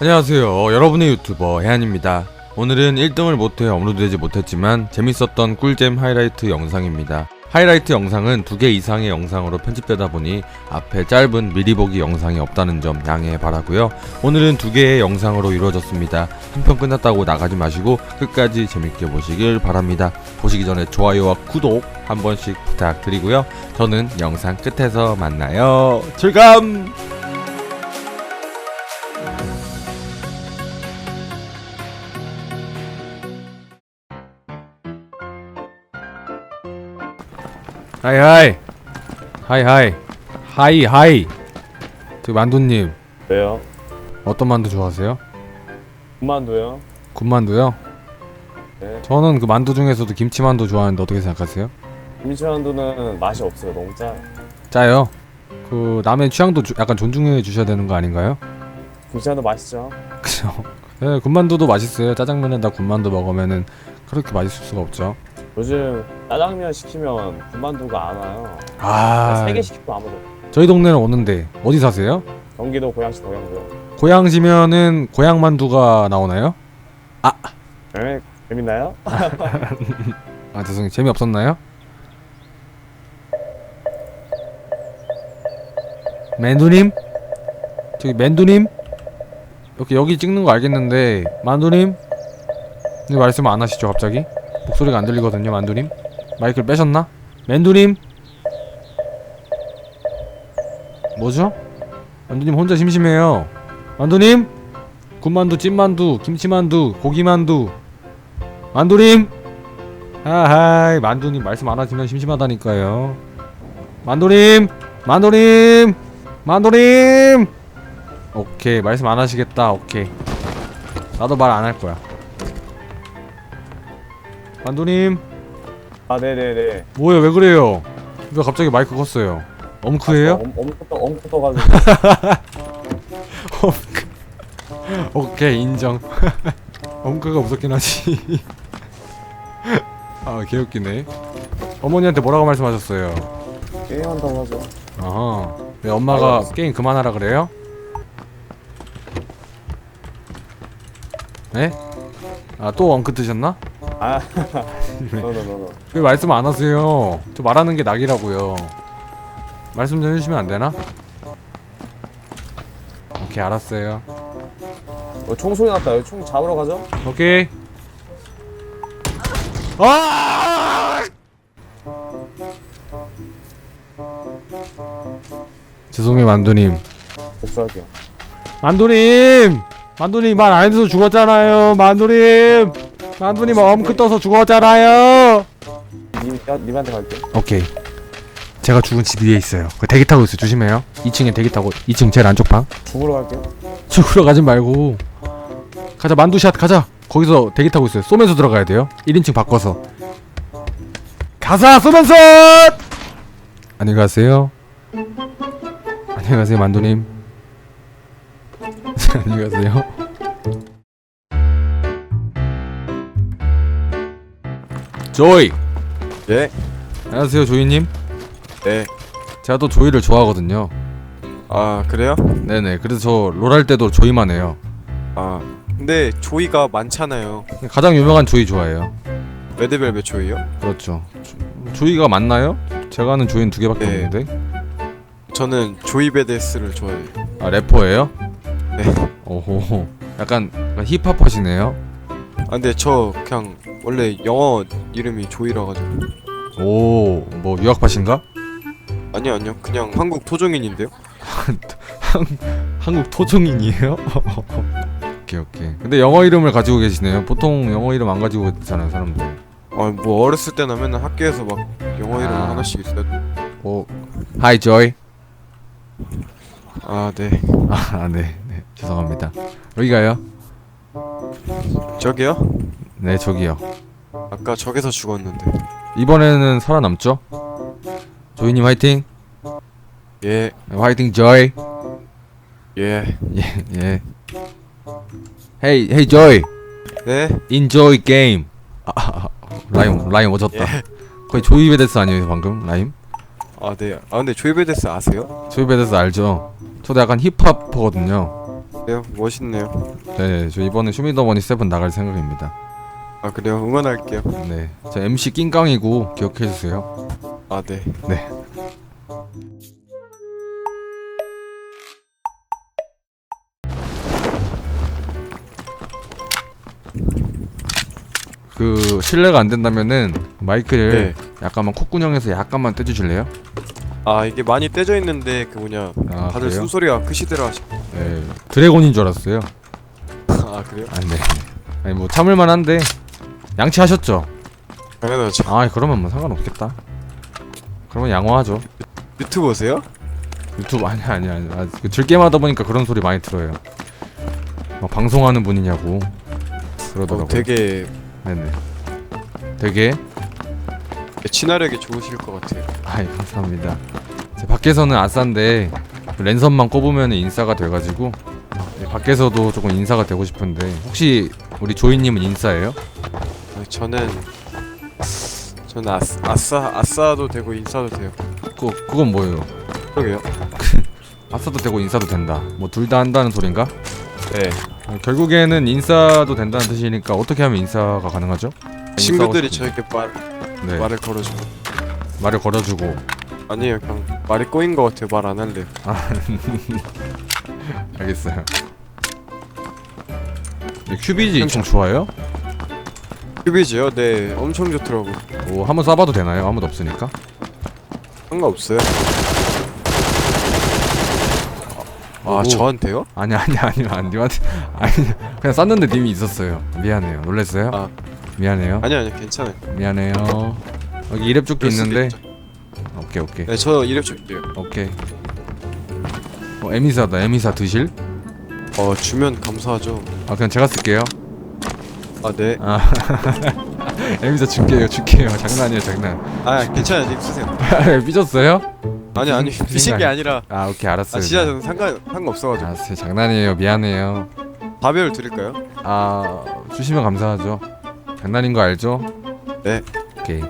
안녕하세요. 여러분의 유튜버 해안입니다. 오늘은 1등을 못해 업로드되지 못했지만 재밌었던 꿀잼 하이라이트 영상입니다. 하이라이트 영상은 두개 이상의 영상으로 편집되다 보니 앞에 짧은 미리 보기 영상이 없다는 점 양해 바라고요. 오늘은 두 개의 영상으로 이루어졌습니다. 한 편 끝났다고 나가지 마시고 끝까지 재밌게 보시길 바랍니다. 보시기 전에 좋아요와 구독 한 번씩 부탁드리고요. 저는 영상 끝에서 만나요. 출감! 하이 하이 하이 하이 하이 하이 저 만두님 왜요? 어떤 만두 좋아하세요? 군만두요? 군만두요? 네. 저는 그 만두 중에서도 김치만두 좋아하는데 어떻게 생각하세요? 김치만두는 맛이 없어요. 너무 짜. 짜요. 그 남의 취향도 주- 약간 존중해 주셔야 되는 거 아닌가요? 김치만두 맛있죠? 그죠? 네, 군만두도 맛있어요. 짜장면에다 군만두 먹으면은 그렇게 맛있을 수가 없죠. 요즘 짜장면 시키면 군만두가 안 와요. 아, 세 개 시키고 아무도. 저희 동네는 오는데 어디 사세요? 경기도 고양시 고양고요. 고양시면은 고양만두가 나오나요? 에 재밌나요? 아 죄송해요. 재미없었나요? 맨두님? 저기 맨두님? 이렇게 여기 찍는 거 알겠는데 만두님? 왜 말씀 안 하시죠 갑자기? 목소리가 안 들리거든요 만두님? 마이크를 빼셨나? 맨두님? 뭐죠? 만두님 혼자 심심해요 만두님? 군만두, 찐만두, 김치만두, 고기만두 만두님? 아하이 만두님 말씀 안 하시면 심심하다니까요 만두님 만두님 만두님 오케이 말씀 안 하시겠다 오케이 나도 말 안 할 거야 만두님 아 네네네. 뭐예요 왜 그래요 왜 갑자기 마이크 껐어요 엄크예요? 엄- 엄청 떠 엄청 떠가지고. 오케이 인정 엄크가 무섭긴 하지 아 개웃기네 어머니한테 뭐라고 말씀하셨어요 게임한다고 하죠. 아하. 왜 엄마가 게임 그만하라 그래요? 네? 아, 또 엉크 뜨셨나? 아 노노노노. 왜 말씀 안 하세요? 저 말하는 게 낙이라고요. 말씀 좀 해주시면 안 되나? 오케이, 알았어요. 어, 총 소리 났다. 여기 총 잡으러 가죠? 오케이. 아! 죄송해요, 만두님. 복수할게요. 만두님! 만두님 말 안 해서 죽었잖아요, 만두님! 만두님 엄크 떠서 죽었잖아요! 님 님한테 갈게. 오케이. 제가 죽은 집 위에 있어요. 그 대기 타고 있어요. 조심해요. 2층에 대기 타고 2층 제일 안쪽 방. 죽으러 갈게요. 죽으러 가지 말고. 가자 만두샷 가자. 거기서 대기 타고 있어요. 쏘면서 들어가야 돼요. 1인칭 바꿔서. 가자 쏘면서. 안녕히 가세요. 안녕히 가세요 만두님. 안녕히 가세요. 조이. 예, 안녕하세요 조이님. 네. 제가 또 조이를 좋아하거든요. 아 그래요? 네네. 그래서 저롤할 때도 조이만 해요. 아 근데 조이가 많잖아요. 가장 유명한 조이 좋아해요. 레드벨벳 조이요? 그렇죠. 조, 조이가 맞나요? 제가 아는 조이는 두 개밖에 네. 없는데. 저는 조이 베데스를 좋아해요. 아 래퍼예요? 네. 오호. 약간, 약간 힙합 하시네요. 아 근데 저 그냥 원래 영어 이름이 조이라 가지고 오, 뭐 유학파신가? 아니요 아니요 그냥 한국 토종인인데요. 한국 토종인이에요? 오케이 오케이. 근데 영어 이름을 가지고 계시네요. 보통 영어 이름 안 가지고 있잖아요 사람들. 아뭐 어렸을 때나 맨날 학교에서 막 영어 이름 아. 하나씩 있어요. 오, 하이 조이. 아 네. 아, 네, 네. 죄송합니다. 여기 가요? 저기요? 네, 저기요. 아까 저기서 죽었는데. 이번에는 살아남죠? 조이님 화이팅! 예 네, 화이팅 조이! 예. 예, 예. Hey, hey 조이! 네. Enjoy game! 아, 아, 아, 라임, 라임 오졌다. 거의 조이 베데스 아니에요 방금? 라임? 아 네. 아 근데 조이 베데스 아세요? 조이 베데스 알죠? 저도 약간 힙합퍼거든요. 그래요? 멋있네요. 네, 저 이번에 쇼미더머니 7 나갈 생각입니다. 아 그래요? 응원할게요. 네, 저 MC 낑깡이고 기억해 주세요. 아 네. 네. 그 실례가 안 된다면은 마이크를 네. 약간만 콧구녕에서 약간만 떼주실래요? 아 이게 많이 떼져 있는데 그 뭐냐 아 다들 그래요? 숨소리가 크시더라 하시. 네, 드래곤인 줄 알았어요. 아 그래요? 아, 네. 아니 뭐 참을만한데 양치하셨죠? 당연하죠. 아 그러면 뭐 상관없겠다. 그러면 양호하죠. 유튜버세요? 유튜브 아니 아니 아니 아, 그 즐겜 하다 보니까 그런 소리 많이 들어요. 막 방송하는 분이냐고 그러더라고요. 어, 되게 네네. 되게 친화력이 좋으실 것 같아요. 아이 감사합니다. 제 밖에서는 아싼데 랜선만 꼽으면 인싸가 돼가지고 네, 밖에서도 조금 인싸가 되고 싶은데 혹시 우리 조이님은 인싸예요? 아, 저는 저는 아싸, 아싸 아싸도 되고 인싸도 돼요. 그 그건 뭐예요? 그러게요. 아싸도 되고 인싸도 된다. 뭐 둘 다 한다는 소린가? 네. 어, 결국에는 인싸도 된다는 뜻이니까 어떻게 하면 인싸가 가능하죠? 친구들이 저에게 말 네, 말을 걸어주고 말을 걸어주고 아니에요 그냥 말이 꼬인 것 같아요 말 안 할래요. 알겠어요. 네, 큐비지 좀 좋아요? 큐비지요? 네 엄청 좋더라고. 오 한번 쏴봐도 되나요? 아무도 없으니까. 상관없어요. 아 오. 저한테요? 아니 아니 아니 아니 님한테 아니 그냥 쐈는데 님이 있었어요. 미안해요. 놀랬어요? 아. 미안해요. 아니 아니 괜찮아요. 미안해요. 여기 이랩 조끼 그럴 수도 있는데. 있죠. 오케이 오케이 네, 저 이랩 줄게요. 오케이. 어 에미사다. 에미사 드실? 어 주면 감사하죠. 아 그냥 제가 쓸게요. 아 네. 아 에미사 줄게요 줄게요. 장난이에요 장난. 아 괜찮아요. 님 쓰세요. 삐졌어요? 아니 아니 무슨 피신 게 아니라 아 오케이 알았어요. 아 진짜 저는 상관 상관없어가지고 알았어요. 장난이에요. 미안해요. 밥을 드릴까요? 아 주시면 감사하죠. 장난인 거 알죠? 네. 오케이.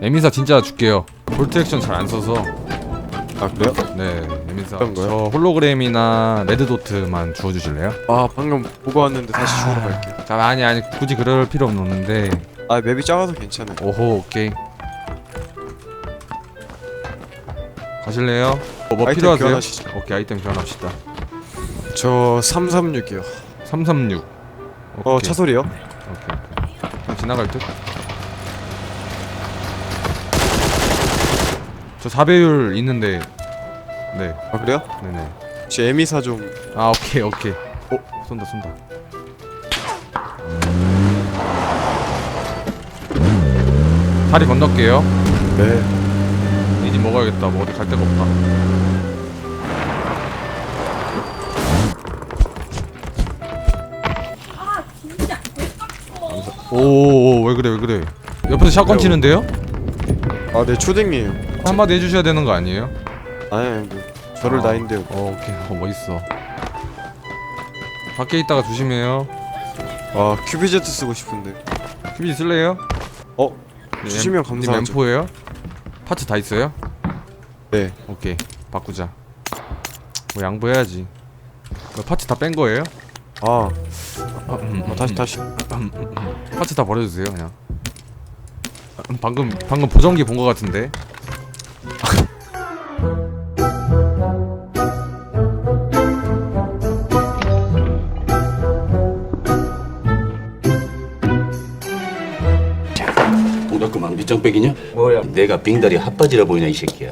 에미사 진짜 줄게요. 볼트 액션 잘 안 써서. 아 그래요? 네. 어떤 거요? 저 홀로그램이나 레드 도트만 주워 주실래요? 아 방금 보고 왔는데 다시 주우러 갈게요. 자, 아니 아니 굳이 그럴 필요 없는데. 아 맵이 작아서 괜찮아요. 오호, 오케이. 가실래요? 뭐, 뭐 아이템 필요하세요? 교환하시죠. 오케이, 아이템 교환합시다. 저 336이요. 336. 어 오케이. 차소리요? 오케이, 오케이. 그냥 지나갈 듯. 저 4배율 있는데. 네, 아 그래요? 네네. 혹시 에미사 좀 아, 오케이, 오케이. 어, 쏜다, 쏜다. 다리 건널게요. 네. 이제 먹어야겠다. 뭐 어디 갈 데가 없다. 오오오 왜 그래 왜 그래 옆에서 샷건 치는데요? 아네 초딩이에요. 한마디 해주셔야 되는 거 아니에요? 아니 뭐 저를 아. 나인데요. 어 오케이 어 멋있어 밖에 있다가 조심해요 아 큐비제트 쓰고 싶은데. 큐비 쓸래요? 어 네, 주시면 님 감사하죠. M4예요? 파츠 다 있어요? 네. 오케이 바꾸자 뭐 양보해야지 뭐 파츠 다 뺀 거예요? 아 아, 음, 어, 다시 다시. 파츠 다 버려주세요 그냥 음, 방금 방금 보정기 본 거 같은데 동작그만 밑장빼기냐? 뭐야? 내가 빙다리 핫바지라 보이냐 이 새끼야.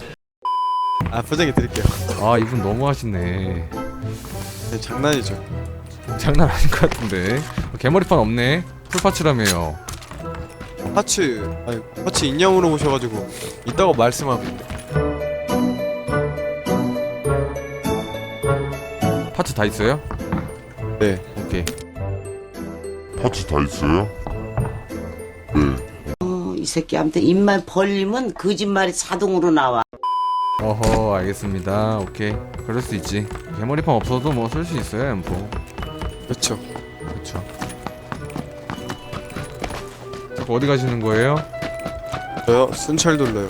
아 포장해 드릴게요. 아 이분 너무 하시네 네, 장난이죠. 장난 아닌 것 같은데 개머리판 없네 풀파츠라며요 파츠 아니 파츠 인형으로 오셔가지고 이따가 말씀하면 파츠 다 있어요? 네. 오케이 파츠 다 있어요? 어, 이 새끼 아무튼 입만 벌리면 거짓말이 자동으로 나와. 어허 알겠습니다 오케이 그럴 수 있지 개머리판 없어도 뭐 쓸 수 있어요 M4 그렇죠. 그쵸 자꾸 어디 가시는 거예요? 저요 순찰 돌려요.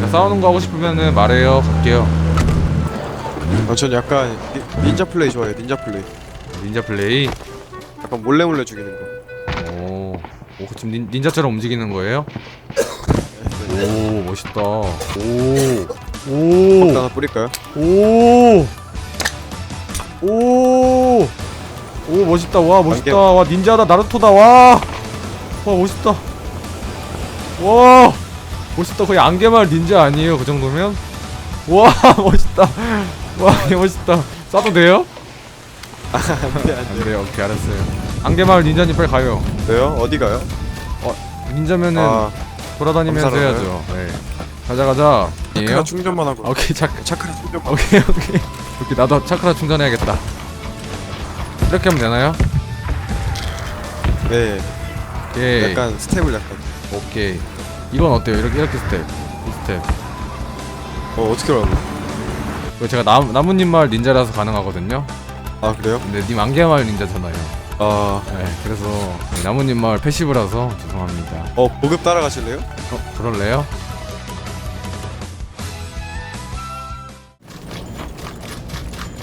자, 싸우는 거 하고 싶으면은 말해요 갈게요 아, 전 약간 니, 닌자 플레이 좋아해요. 닌자 플레이. 닌자 플레이. 약간 몰래 몰래 죽이는 거. 오, 오 지금 닌, 닌자처럼 움직이는 거예요? 오, 멋있다. 오, 오, 하나 뿌릴까요? 오, 오, 오, 멋있다. 와, 멋있다. 와, 닌자다. 나루토다. 와, 와, 멋있다. 와, 멋있다. 거의 안개마을 닌자 아니에요? 그 정도면? 와, 멋있다. 와, 개 멋있다. 쏴도 돼요? 안돼 안 안돼. 오케이, 알았어요. 안개마을 닌자님 빨리 가요. 왜요? 어디 가요? 닌자면은 아 돌아다니면서 해야죠. 네. 가자 가자. 차크라? 충전만 하고. 오케이 차크. 차크라 충전만. 오케이 오케이. 오케이 나도 차크라 충전해야겠다. 이렇게 하면 되나요? 네. 오케이. 약간 스텝을 약간. 오케이. 이건 어때요? 이렇게 이렇게 스텝. 이 스텝. 어 어떻게 알았나? 이거 제가 나, 나무님 마을 닌자라서 가능하거든요. 아 그래요? 근데 님 안개 마을 닌자잖아요. 아. 네. 그래서 나무님 마을 패시브라서 죄송합니다. 어 보급 따라가실래요? 어 그럴래요?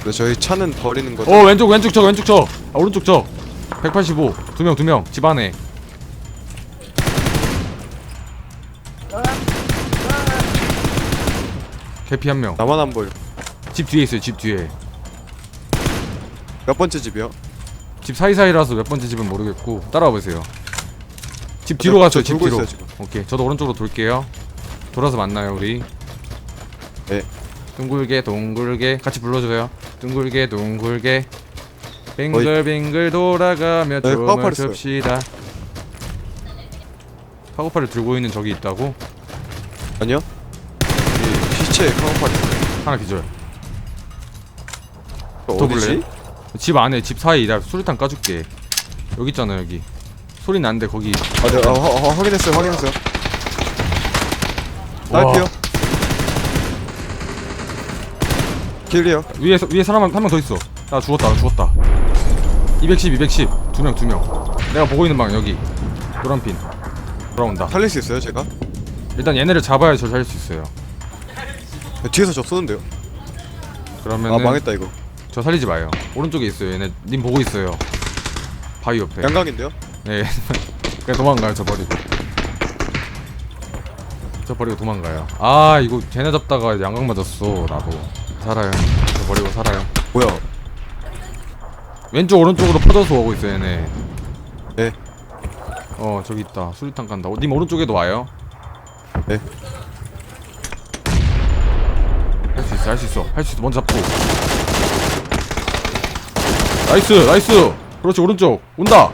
네, 저희 차는 버리는 거죠. 오 왼쪽 왼쪽 저 왼쪽 저 아, 오른쪽 저 185 두 명 두 명 집 안에 개피 한명집 나만 안 보여. 뒤에 있어요 집 뒤에 몇 번째 집이요? 집 사이사이라서 몇 번째 집은 모르겠고 따라와 보세요 집 뒤로 저- 저집 돌고 뒤로 있어요, 지금. 오케이 저도 오른쪽으로 돌게요 돌아서 만나요 우리 네. 둥글게 동글게 같이 불러줘요 둥글게 동글게 빙글빙글 돌아가며 네, 파워팔 있어요. 춥시다 파고팔을 들고 있는 적이 있다고? 아니요. 이 시체 카운팔. 하나 기절 어디지? 집 안에 집 사이 나 수류탄 까줄게 여기 있잖아 여기 소리 나는데 거기 아, 네, 아, 화, 화, 확인했어요, 확인했어요. 와. 딸피요. 킬이요. 위에 위에 사람 한 명 더 있어 나 죽었다 나 죽었다 210 210 두명 두명 내가 보고 있는 방 여기 노란 핀 돌아온다 살릴 수 있어요, 제가? 일단 얘네를 잡아야 저 살릴 수 있어요 뒤에서 저 쏘는데요. 그러면은 아, 망했다 이거. 저 살리지 마요. 오른쪽에 있어요. 얘네 님 보고 있어요. 바위 옆에. 양각인데요? 네. 그냥 도망가요 저 버리고. 저 버리고 도망가요. 아 이거 쟤네 잡다가 양각 맞았어 나도. 살아요. 저 버리고 살아요. 뭐야? 왼쪽 오른쪽으로 퍼져서 오고 있어 얘네. 네. 어 저기 있다. 수류탄 간다. 어, 님 오른쪽에도 와요? 네. 할수 있어 할수 있어 할 수 있어 먼저 잡고 나이스 나이스 그렇지 오른쪽 온다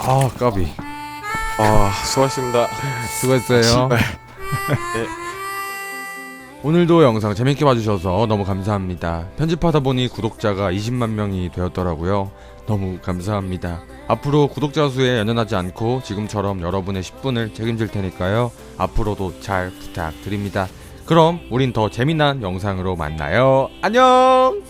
아 까비 아, 수고하셨습니다. 수고했어요 씨발. 오늘도 영상 재밌게 봐주셔서 너무 감사합니다. 편집하다 보니 구독자가 20만 명이 되었더라고요. 너무 감사합니다. 앞으로 구독자 수에 연연하지 않고 지금처럼 여러분의 10분을 책임질 테니까요. 앞으로도 잘 부탁드립니다. 그럼 우린 더 재미난 영상으로 만나요. 안녕!